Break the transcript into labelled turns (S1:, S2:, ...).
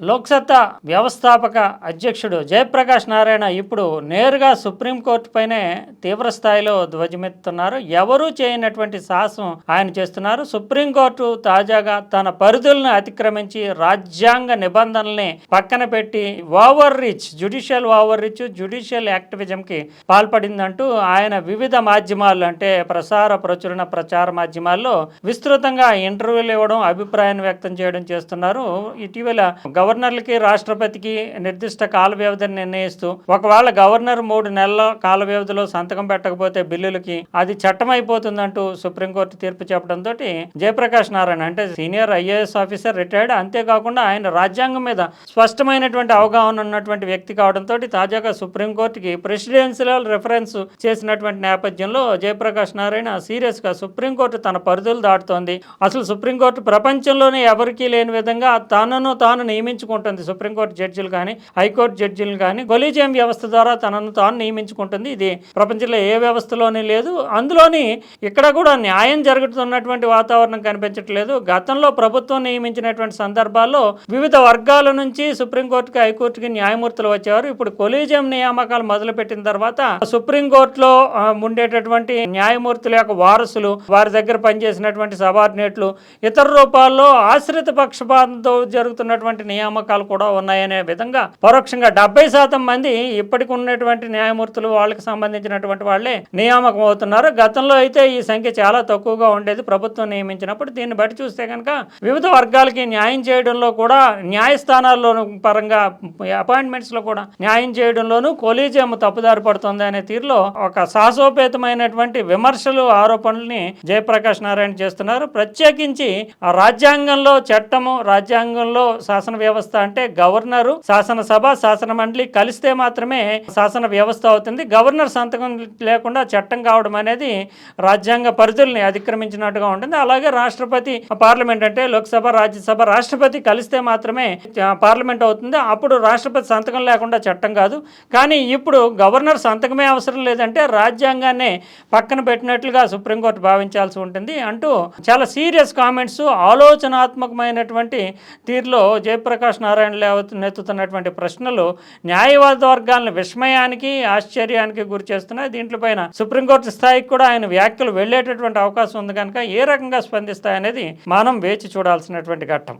S1: లోక్సత్తా వ్యవస్థాపక అధ్యక్షుడు జయప్రకాష్ నారాయణ ఇప్పుడు నేరుగా సుప్రీంకోర్టుపైనే తీవ్ర స్థాయిలో ధ్వజమెత్తుతున్నారు. ఎవరూ చేయనటువంటి సాహసం ఆయన చేస్తున్నారు. సుప్రీంకోర్టు తాజాగా తన పరిధులను అతిక్రమించి రాజ్యాంగ నిబంధనల్ని పక్కన పెట్టి overreach judicial overreach judicial యాక్టివిజంకి పాల్పడిందంటూ ఆయన వివిధ మాధ్యమాలు అంటే ప్రసార ప్రచురణ ప్రచార మాధ్యమాల్లో విస్తృతంగా ఇంటర్వ్యూలు ఇవ్వడం అభిప్రాయాన్ని వ్యక్తం చేయడం చేస్తున్నారు. ఇటీవల గవర్నర్లకి రాష్ట్రపతికి నిర్దిష్ట కాల వ్యవధిని నిర్ణయిస్తూ ఒకవేళ గవర్నర్ మూడు నెలల కాల వ్యవధిలో సంతకం పెట్టకపోతే బిల్లులకి అది చట్టం అయిపోతుందంటూ సుప్రీంకోర్టు తీర్పు చెప్పడంతో జయప్రకాష్ నారాయణ అంటే సీనియర్ ఐఏఎస్ ఆఫీసర్ రిటైర్డ్ అంతేకాకుండా ఆయన రాజ్యాంగం మీద స్పష్టమైనటువంటి అవగాహన ఉన్నటువంటి వ్యక్తి కావడంతో తాజాగా సుప్రీంకోర్టుకి ప్రెసిడెన్షియల్ రిఫరెన్స్ చేసినటువంటి నేపథ్యంలో జయప్రకాష్ నారాయణ సీరియస్గా సుప్రీంకోర్టు తన పరిధులు దాటుతోంది. అసలు సుప్రీంకోర్టు ప్రపంచంలోనే ఎవరికీ లేని విధంగా తనను తాను నియమించుకుంటుంది. సుప్రీంకోర్టు జడ్జిలు కానీ హైకోర్టు జడ్జిలు కానీ కొలీజియం వ్యవస్థ ద్వారా తనను తాను నియమించుకుంటుంది. ఇది ప్రపంచంలో ఏ వ్యవస్థలోనే లేదు. అందులోని ఇక్కడ కూడా న్యాయం జరుగుతున్నటువంటి వాతావరణం కనిపించట్లేదు. గతంలో ప్రభుత్వం నియమించినటువంటి సందర్భాల్లో వివిధ వర్గాల నుంచి సుప్రీంకోర్టుకి హైకోర్టుకి న్యాయమూర్తులు వచ్చేవారు. ఇప్పుడు కొలీజియం నియామకాలు మొదలుపెట్టిన తర్వాత సుప్రీంకోర్టులో ఉండేటటువంటి న్యాయమూర్తుల యొక్క వారసులు వారి దగ్గర పనిచేసినటువంటి సబార్డినేట్లు ఇతర రూపాల్లో ఆశ్రిత పక్షపాతంతో జరుగుతున్నటువంటి నియామకాలు కూడా ఉన్నాయనే విధంగా పరోక్షంగా డెబ్బై శాతం మంది ఇప్పటికి ఉన్నటువంటి న్యాయమూర్తులు వాళ్ళకి సంబంధించినటువంటి వాళ్ళే నియామకం అవుతున్నారు. గతంలో అయితే ఈ సంఖ్య చాలా తక్కువగా ఉండేది. ప్రభుత్వం నియమించినప్పుడు దీన్ని బట్టి చూస్తే కనుక వివిధ వర్గాలకి న్యాయం చేయడంలో కూడా న్యాయస్థానాల్లోనూ పరంగా అపాయింట్మెంట్స్లో కూడా న్యాయం చేయడంలోనూ కొలీజియం తప్పుదారి పడుతుంది అనే తీరులో ఒక సాహసోపేతమైనటువంటి విమర్శలు ఆరోపణల్ని జయప్రకాష్ నారాయణ చేస్తున్నారు. ప్రత్యేకించి ఆ రాజ్యాంగంలో చట్టము రాజ్యాంగంలో శాసన వ్యవస్థ వ్యవస్థ అంటే గవర్నరు శాసనసభ శాసన మండలి కలిస్తే మాత్రమే శాసన వ్యవస్థ అవుతుంది. గవర్నర్ సంతకం లేకుండా చట్టం కావడం అనేది రాజ్యాంగ పరిధుల్ని అతిక్రమించినట్టుగా ఉంటుంది. అలాగే రాష్ట్రపతి పార్లమెంట్ అంటే లోక్సభ రాజ్యసభ రాష్ట్రపతి కలిస్తే మాత్రమే పార్లమెంట్ అవుతుంది. అప్పుడు రాష్ట్రపతి సంతకం లేకుండా చట్టం కాదు. కానీ ఇప్పుడు గవర్నర్ సంతకమే అవసరం లేదంటే రాజ్యాంగాన్ని పక్కన పెట్టినట్లుగా సుప్రీంకోర్టు భావించాల్సి ఉంటుంది. అంటూ చాలా సీరియస్ కామెంట్స్ ఆలోచనాత్మకమైనటువంటి తీరులో జయప్రకాష్ నారాయణ నెత్తుతున్నటువంటి ప్రశ్నలు న్యాయవాద వర్గాలను విస్మయానికి ఆశ్చర్యానికి గురి చేస్తున్నాయి. దీంట్లో పైన సుప్రీంకోర్టు స్థాయికి కూడా ఆయన వ్యాఖ్యలు వెళ్ళేటటువంటి అవకాశం ఉంది కనుక ఏ రకంగా స్పందిస్తాయనేది మనం వేచి చూడాల్సినటువంటి ఘట్టం.